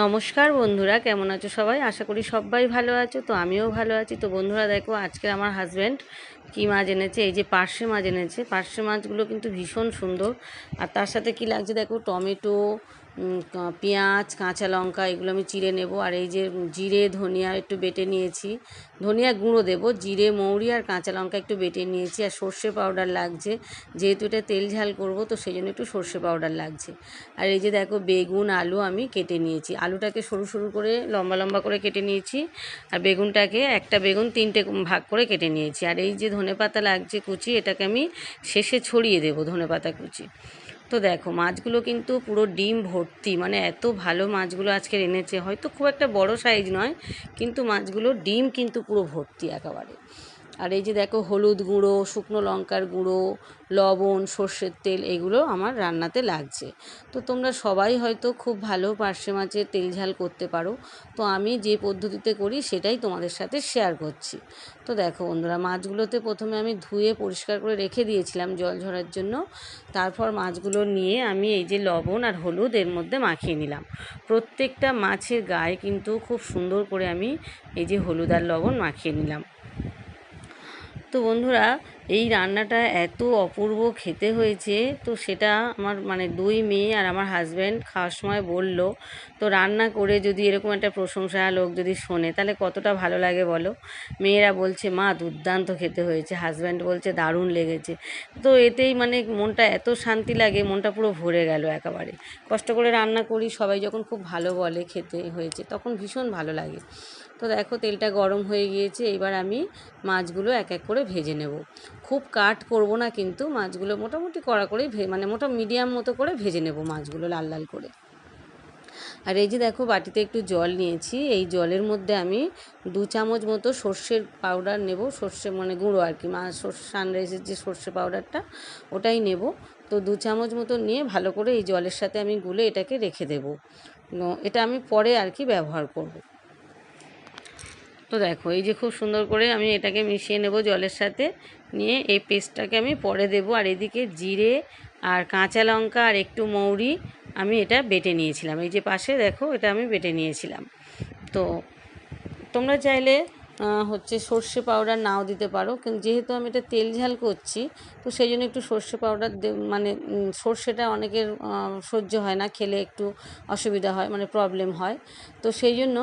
নমস্কার বন্ধুরা, কেমন আছো সবাই? আশা করি সবাই ভালো আছো, তো আমিও ভালো আছি। তো বন্ধুরা, দেখো, আজকে আমার হাজব্যান্ড কী মাছ এনেছে? এই যে পার্শে মাছ এনেছে। পার্শে মাছগুলো কিন্তু ভীষণ সুন্দর। আর তার সাথে কি লাগছে দেখো, টমেটো পেঁয়াজ, কাঁচা লঙ্কা, এগুলো আমি চিড়ে নেব। আর এই যে জিরে, ধনিয়া একটু বেটে নিয়েছি। ধনিয়া গুঁড়ো দেবো। জিরে, মৌরি আর কাঁচা লঙ্কা একটু বেটে নিয়েছি। আর সর্ষে পাউডার লাগছে। যেহেতু এটা তেল ঝাল করব, তো সেই জন্য একটু সর্ষে পাউডার লাগছে। আর এই যে দেখো, বেগুন, আলু আমি কেটে নিয়েছি। আলুটাকে সরু সরু করে, লম্বা লম্বা করে কেটে নিয়েছি। আর বেগুনটাকে একটা বেগুন তিনটে ভাগ করে কেটে নিয়েছি। আর এই যে ধনেপাতা লাগছে কুচি, এটাকে আমি শেষে ছড়িয়ে দেবো ধনেপাতা কুচি। তো দেখো, মাছগুলো কিন্তু পুরো ডিম ভর্তি। মানে এত ভালো মাছগুলো আজকে এনেছে। হয়তো খুব একটা বড় সাইজ নয়, কিন্তু মাছগুলো ডিম কিন্তু পুরো ভর্তি একেবারে। আর এই যে দেখো হলুদ গুঁড়ো, শুকনো লঙ্কার গুঁড়ো, লবণ, সর্ষের তেল, এগুলো আমার রান্নাতে লাগছে। তো তোমরা সবাই হয়তো খুব ভালো পার্শে মাছের তেল ঝাল করতে পারো। তো আমি যে পদ্ধতিতে করি সেটাই তোমাদের সাথে শেয়ার করছি। তো দেখো বন্ধুরা, মাছগুলোতে প্রথমে আমি ধুয়ে পরিষ্কার করে রেখে দিয়েছিলাম জল ঝরার জন্য। তারপর মাছগুলো নিয়ে আমি এই যে লবণ আর হলুদ এর মধ্যে মাখিয়ে নিলাম। প্রত্যেকটা মাছের গায়ে কিন্তু খুব সুন্দর করে আমি এই যে হলুদ আর লবণ মাখিয়ে নিলাম। তো বন্ধুরা, এই রান্নাটা এত অপূর্ব খেতে হয়েছে। তো সেটা আমার মানে দুই মেয়ে আর আমার হাজব্যান্ড খাওয়ার সময় বলল, তো রান্না করে যদি এরকম একটা প্রশংসা লোক যদি শোনে, তাহলে কতটা ভালো লাগে বলো? মেয়েরা বলছে, মা, দুর্দান্ত খেতে হয়েছে। হাজব্যান্ড বলছে, দারুণ লেগেছে। তো এতেই মানে মনটা এত শান্তি লাগে, মনটা পুরো ভরে গেল একেবারে। কষ্ট করে রান্না করি, সবাই যখন খুব ভালো বলে খেতে হয়েছে, তখন ভীষণ ভালো লাগে। তো দেখো তেলটা গরম হয়ে গিয়েছে, এবার আমি মাছগুলো এক এক করে ভেজে নেব। খুব কাট করব না কিন্তু, মাছগুলো মোটামুটি কড়া করেই মানে মোটা মিডিয়াম মতো করে ভেজে নেব মাছগুলো লাল লাল করে। আর এই যে দেখো বাটিতে একটু জল নিয়েছি, এই জলের মধ্যে আমি দু চামচ মতো সর্ষের পাউডার নেব, সর্ষে মানে গুঁড়ো আর কি, মা, সর্ষে সানরাইসের যে সর্ষে পাউডারটা ওটাই নেব। তো দু চামচ মতো নিয়ে ভালো করে এই জলের সাথে আমি গুলে এটাকে রেখে দেব। এটা আমি পরে আর কি ব্যবহার করব। তো দেখো, এই যে খুব সুন্দর করে আমি এটাকে মিশিয়ে নেব জলের সাথে। নিয়ে এই পেস্টটাকে আমি পরে দেব। আর এদিকে জিরে আর কাঁচা লঙ্কা আর একটু মৌরি আমি এটা বেটে নিয়েছিলাম। এই যে পাশে দেখো, এটা আমি বেটে নিয়েছিলাম। তো তোমরা চাইলে হচ্ছে সর্ষে পাউডার নাও দিতে পারো। কিন্তু যেহেতু আমি এটা তেল ঝাল করছি, তো সেই জন্য একটু সর্ষে পাউডার মানে সর্ষেটা অনেকের সহ্য হয় না। খেলে একটু অসুবিধা হয় মানে প্রবলেম হয়। তো সেই জন্য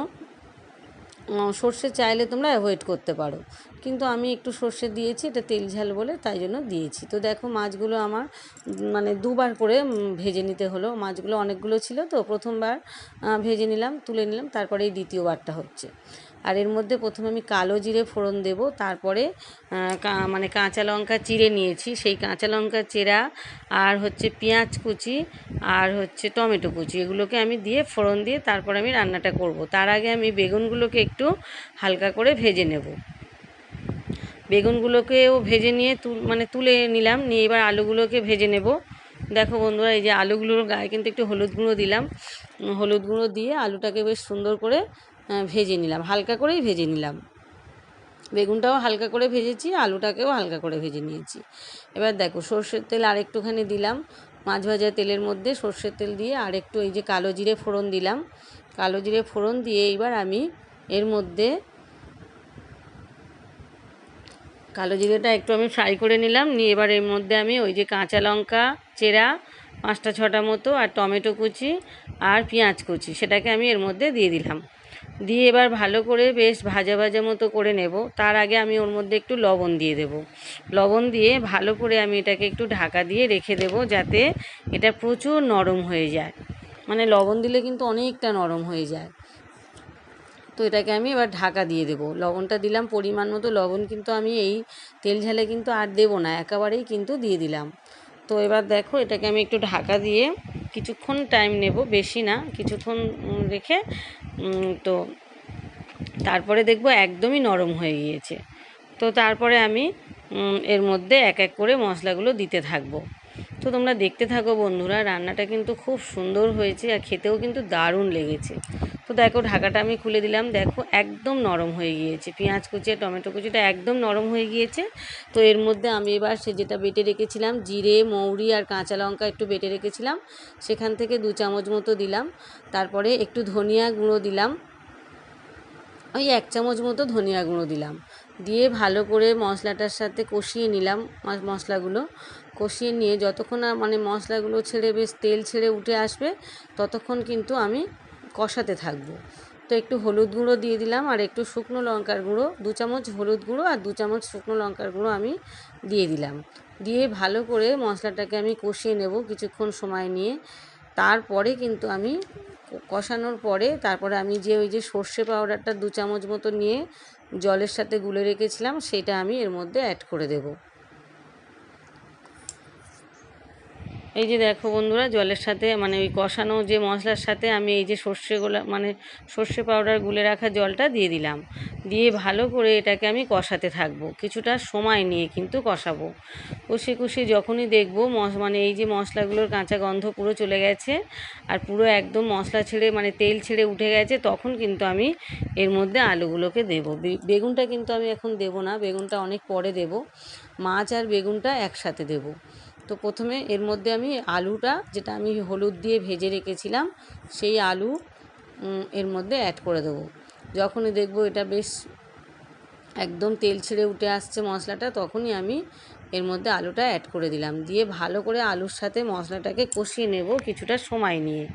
সর্ষে চাইলে তোমরা অ্যাভয়েড করতে পারো। কিন্তু আমি একটু সর্ষে দিয়েছি, এটা তেল ঝাল বলে তাই জন্য দিয়েছি। তো দেখো মাছগুলো আমার মানে দুবার করে ভেজে নিতে হলো। মাছগুলো অনেকগুলো ছিল তো প্রথমবার ভেজে নিলাম, তুলে নিলাম তারপরে এই দ্বিতীয়বারটা হচ্ছে। আর এর মধ্যে প্রথমে আমি কালো জিরে ফোড়ন দেব, তারপরে মানে কাঁচা লঙ্কা চিড়ে নিয়েছি। সেই কাঁচা লঙ্কা চেরা আর হচ্ছে পেঁয়াজ কুচি আর হচ্ছে টমেটো কুচি, এগুলোকে আমি দিয়ে ফোড়ন দিয়ে তারপর আমি রান্নাটা করব। তার আগে আমি বেগুনগুলোকে একটু হালকা করে ভেজে নেব। বেগুনগুলোকেও ভেজে নিয়ে তুল মানে তুলে নিলাম, নিয়ে এবার আলুগুলোকে ভেজে নেব। দেখো বন্ধুরা, এই যে আলুগুলোর গায়ে কিন্তু একটু হলুদ গুঁড়ো দিলাম। হলুদ গুঁড়ো দিয়ে আলুটাকে বেশ সুন্দর করে ভেজে নিলাম। হালকা করেই ভেজে নিলাম। বেগুনটাও হালকা করে ভেজেছি, আলুটাকেও হালকা করে ভেজে নিয়েছি। এবার দেখো, সর্ষের তেল আর একটুখানি দিলাম। মাছ ভাজা তেলের মধ্যে সর্ষের তেল দিয়ে আর একটু এই যে কালো জিরে ফোড়ন দিলাম। কালো জিরে ফোড়ন দিয়ে এবার আমি এর মধ্যে কালো জিরেটা একটু আমি ফ্রাই করে নিলাম। নিয়ে এবার এর মধ্যে আমি ওই যে কাঁচা লঙ্কা, চেরা, পাঁচটা ছটা মতো আর টমেটো কুচি আর পেঁয়াজ কুচি, সেটাকে আমি এর মধ্যে দিয়ে দিলাম। দিয়ে এবার ভালো করে বেশ ভাজা ভাজা মতো করে নেব। তার আগে আমি ওর মধ্যে একটু লবণ দিয়ে দেব। লবণ দিয়ে ভালো করে আমি এটাকে একটু ঢাকা দিয়ে রেখে দেব যাতে এটা প্রচুর নরম হয়ে যায়। মানে লবণ দিলে কিন্তু অনেকটা নরম হয়ে যায়। তো এটাকে আমি এবার ঢাকা দিয়ে দেবো। লবণটা দিলাম পরিমাণ মতো। লবণ কিন্তু আমি এই তেল ঝালে কিন্তু আর দেবো না। একেবারেই কিন্তু দিয়ে দিলাম। তো এবার দেখো এটাকে আমি একটু ঢাকা দিয়ে কিছুক্ষণ টাইম নেব, বেশি না, কিছুক্ষণ রেখে তো তারপরে দেখব একদমই নরম হয়ে গিয়েছে। তো তারপরে আমি এর মধ্যে এক এক করে মশলাগুলো দিতে থাকব। তো তোমরা দেখতে থাকো বন্ধুরা, রান্নাটা কিন্তু খুব সুন্দর হয়েছে আর খেতেও কিন্তু দারুণ লেগেছে। তো দেখো, ঢাকাটা আমি খুলে দিলাম। দেখো, একদম নরম হয়ে গিয়েছে। পেঁয়াজ কুচি, টমেটো কুচিটা একদম নরম হয়ে গিয়েছে। তো এর মধ্যে আমি এবার সে যেটা বেটে রেখেছিলাম, জিরে, মৌরি আর কাঁচা লঙ্কা একটু বেটে রেখেছিলাম। সেখান থেকে দু চামচ মতো দিলাম। তারপরে একটু ধনিয়া গুঁড়ো দিলাম। ওই এক চামচ মতো ধনিয়া গুঁড়ো দিলাম। দিয়ে ভালো করে মশলাটার সাথে কষিয়ে নিলাম মশলাগুলো। কষিয়ে নিয়ে যতক্ষণ মানে মশলাগুলো ছেড়ে বেশ তেল ছেড়ে উঠে আসবে, ততক্ষণ কিন্তু আমি কষাতে থাকব। তো একটু হলুদ গুঁড়ো দিয়ে দিলাম আর একটু শুকনো লঙ্কার গুঁড়ো, দু চামচ হলুদ গুঁড়ো আর দু চামচ শুকনো লঙ্কার গুঁড়ো আমি দিয়ে দিলাম। দিয়ে ভালো করে মশলাটাকে আমি কষিয়ে নেব কিছুক্ষণ সময় নিয়ে। তারপরে কিন্তু আমি কষানোর পরে তারপরে আমি যে ওই যে সর্ষে পাউডারটা দু চামচ মতো নিয়ে জলের সাথে গুলে রেখেছিলাম, সেটা আমি এর মধ্যে অ্যাড করে দেব। এই যে দেখো বন্ধুরা, জলের সাথে মানে ওই কষানো যে মশলার সাথে আমি এই যে সর্ষেগুলো মানে সর্ষে পাউডার গুলে রাখা জলটা দিয়ে দিলাম। দিয়ে ভালো করে এটাকে আমি কষাতে থাকব। কিছুটা সময় নিয়ে কিন্তু কষাবো। কষে কষে যখনই দেখব মশ মানে এই যে মশলাগুলোর কাঁচা গন্ধ পুরো চলে গেছে আর পুরো একদম মশলা ছেড়ে মানে তেল ছেড়ে উঠে গেছে, তখন কিন্তু আমি এর মধ্যে আলুগুলোকে দেবো। বেগুনটা কিন্তু আমি এখন দেবো না, বেগুনটা অনেক পরে দেবো। মাছ আর বেগুনটা একসাথে দেবো। তো প্রথমে এর মধ্যে আমি আলুটা, যেটা আমি হলুদ দিয়ে ভেজে রেখেছিলাম, সেই আলু এর মধ্যে অ্যাড করে দেবো। যখনই দেখব এটা বেশ একদম তেল ছেড়ে উঠে আসছে মশলাটা, তখনই আমি এর মধ্যে আলুটা অ্যাড করে দিলাম। দিয়ে ভালো করে আলুর সাথে মশলাটাকে কষিয়ে নেব কিছুটা সময় নিয়ে।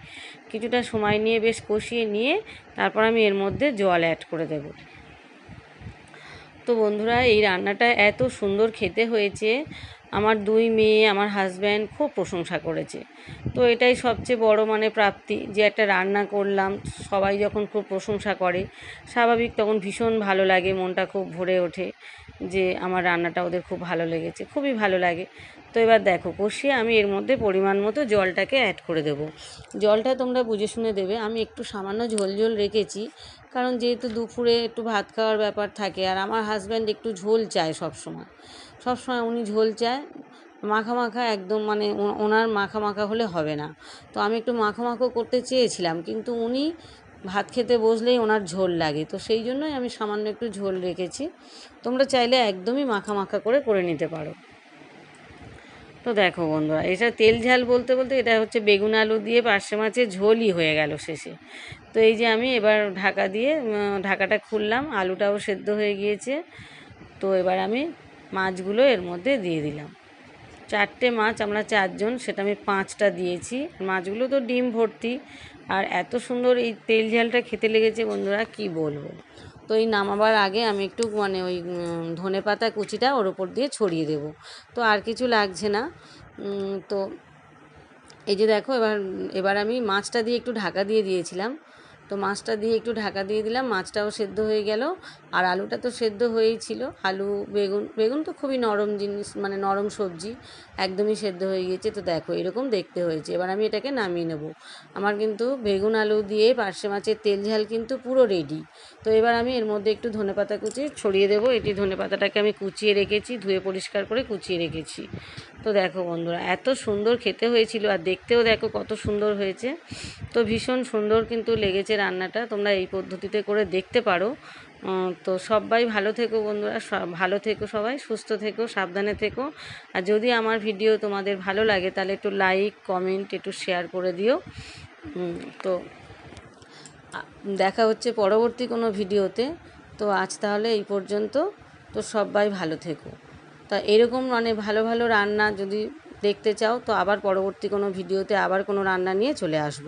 কিছুটা সময় নিয়ে বেশ কষিয়ে নিয়ে তারপর আমি এর মধ্যে জল অ্যাড করে দেবো। তো বন্ধুরা, এই রান্নাটা এত সুন্দর খেতে হয়েছে। আমার দুই মেয়ে, আমার হাজব্যান্ড খুব প্রশংসা করেছে। তো এটাই সবচেয়ে বড় মানে প্রাপ্তি যে একটা রান্না করলাম, সবাই যখন খুব প্রশংসা করে, স্বাভাবিক তখন ভীষণ ভালো লাগে, মনটা খুব ভরে ওঠে। যে আমার রান্নাটা ওদের খুব ভালো লেগেছে, খুবই ভালো লাগে। তো এবার দেখো, কষিয়ে আমি এর মধ্যে পরিমাণ মতো জলটাকে অ্যাড করে দেবো। জলটা তোমরা বুঝে শুনে দেবে, আমি একটু সামান্য ঝোল ঝোল রেখেছি, কারণ যেহেতু দুপুরে একটু ভাত খাওয়ার ব্যাপার থাকে, আর আমার হাজব্যান্ড একটু ঝোল চায় সবসময়। সবসময় উনি ঝোল চায়, মাখা মাখা একদম মানে ওনার মাখা মাখা হলে হবে না। তো আমি একটু মাখা মাখো করতে চেয়েছিলাম, কিন্তু উনি ভাত খেতে বসলেই ওনার ঝোল লাগে। তো সেই জন্যই আমি সামান্য একটু ঝোল রেখেছি। তোমরা চাইলে একদমই মাখা মাখা করে করে নিতে পারো। তো দেখো বন্ধুরা, এটা তেল ঝাল বলতে বলতে এটা হচ্ছে বেগুন আলু দিয়ে পার্শে মাছের ঝোলই হয়ে গেল শেষে। তো এই যে আমি এবার ঢাকা দিয়ে ঢাকাটা খুললাম, আলুটাও সেদ্ধ হয়ে গিয়েছে। তো এবার আমি মাছগুলো এর মধ্যে দিয়ে দিলাম। চারটে মাছ, আমরা চারজন, সেটা আমি পাঁচটা দিয়েছি। মাছগুলো তো ডিম ভর্তি আর এত সুন্দর এই তেল ঝালটা খেতে লেগেছে, বন্ধুরা, কি বলব? তো এই নামাবার আগে আমি একটু মানে ওই ধনে পাতা কুচিটা ওর ওপর দিয়ে ছড়িয়ে দেব। তো আর কিছু লাগছে না। তো এই যে দেখো, এবার এবার আমি মাছটা দিয়ে একটু ঢাকা দিয়ে দিয়েছিলাম। তো মাছটা দিয়ে একটু ঢাকা দিয়ে দিলাম, মাছটাও সেদ্ধ হয়ে গেল। আর আলুটা তো সেদ্ধ হয়েই ছিল। আলু, বেগুন বেগুন তো খুবই নরম জিনিস মানে নরম সবজি, একদমই সেদ্ধ হয়ে গিয়েছে তো দেখো, এরকম দেখতে হয়েছে। এবার আমি এটাকে নামিয়ে নেব। আমার কিন্তু বেগুন আলু দিয়ে পার্শে মাছের তেল ঝাল কিন্তু পুরো রেডি তো এবার আমি এর মধ্যে একটু ধনেপাতা কুচি ছড়িয়ে দেবো। এটি ধনেপাতাটাকে আমি কুচিয়ে রেখেছি, ধুয়ে পরিষ্কার করে কুচিয়ে রেখেছি। তো দেখো বন্ধুরা, এত সুন্দর খেতে হয়েছিল। আর দেখতেও দেখো কত সুন্দর হয়েছে। তো ভীষণ সুন্দর কিন্তু লেগেছে। রান্নাটা তোমরা এই পদ্ধতিতে করে দেখতে পারো। তো সবাই ভালো থেকো বন্ধুরা ভালো থেকো সবাই, সুস্থ থেকো, সাবধানে থেকো। আর যদি আমার ভিডিও তোমাদের ভালো লাগে, তাহলে একটু লাইক কমেন্ট একটু শেয়ার করে দিও। তো দেখা হচ্ছে পরবর্তী কোনো ভিডিওতে। তো আজ তাহলে এই পর্যন্ত। তো সবাই ভালো থেকো। তা এরকম মানে ভালো ভালো রান্না যদি দেখতে চাও, তো আবার পরবর্তী কোনো ভিডিওতে আবার কোনো রান্না নিয়ে চলে আসব।